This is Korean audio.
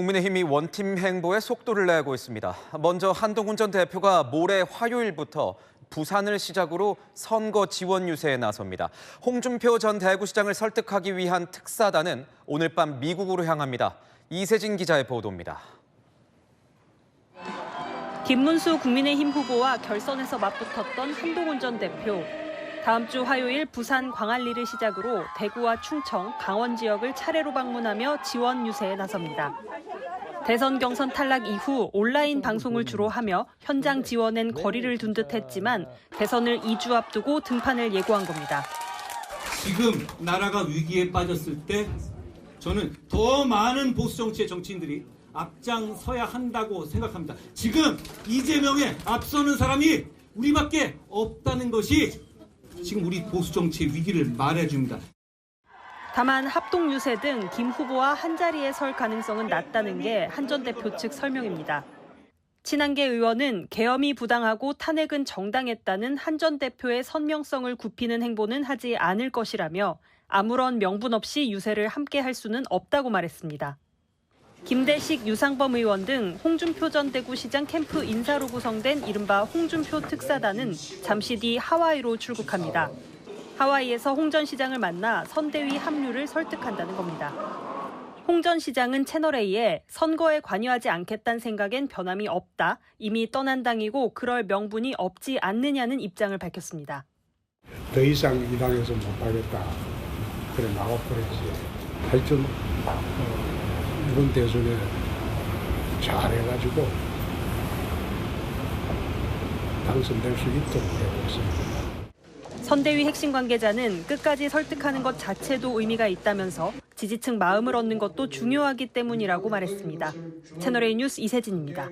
국민의힘이 원팀 행보에 속도를 내고 있습니다. 먼저 한동훈 전 대표가 모레 화요일부터 부산을 시작으로 선거 지원 유세에 나섭니다. 홍준표 전 대구시장을 설득하기 위한 특사단은 오늘 밤 미국으로 향합니다. 이세진 기자의 보도입니다. 김문수 국민의힘 후보와 결선에서 맞붙었던 한동훈 전 대표. 다음 주 화요일 부산 광안리를 시작으로 대구와 충청, 강원 지역을 차례로 방문하며 지원 유세에 나섭니다. 대선 경선 탈락 이후 온라인 방송을 주로 하며 현장 지원엔 거리를 둔 듯했지만 대선을 2주 앞두고 등판을 예고한 겁니다. 지금 나라가 위기에 빠졌을 때 저는 더 많은 보수 정치의 정치인들이 앞장서야 한다고 생각합니다. 지금 이재명에 앞서는 사람이 우리밖에 없다는 것이 지금 우리 보수 정치의 위기를 말해줍니다. 다만 합동 유세 등 김 후보와 한자리에 설 가능성은 낮다는 게 한 전 대표 측 설명입니다. 친한계 의원은 계엄이 부당하고 탄핵은 정당했다는 한 전 대표의 선명성을 굽히는 행보는 하지 않을 것이라며 아무런 명분 없이 유세를 함께 할 수는 없다고 말했습니다. 김대식 유상범 의원 등 홍준표 전 대구시장 캠프 인사로 구성된 이른바 홍준표 특사단은 잠시 뒤 하와이로 출국합니다. 하와이에서 홍 전 시장을 만나 선대위 합류를 설득한다는 겁니다. 홍 전 시장은 채널A에 선거에 관여하지 않겠다는 생각엔 변함이 없다. 이미 떠난 당이고 그럴 명분이 없지 않느냐는 입장을 밝혔습니다. 더 이상 이 당에서 못하겠다. 그래 나와버렸지. 어, 이번 대선에 잘해가지고 당선될 수 있도록 되고 있습니다. 선대위 핵심 관계자는 끝까지 설득하는 것 자체도 의미가 있다면서 지지층 마음을 얻는 것도 중요하기 때문이라고 말했습니다. 채널A 뉴스 이세진입니다.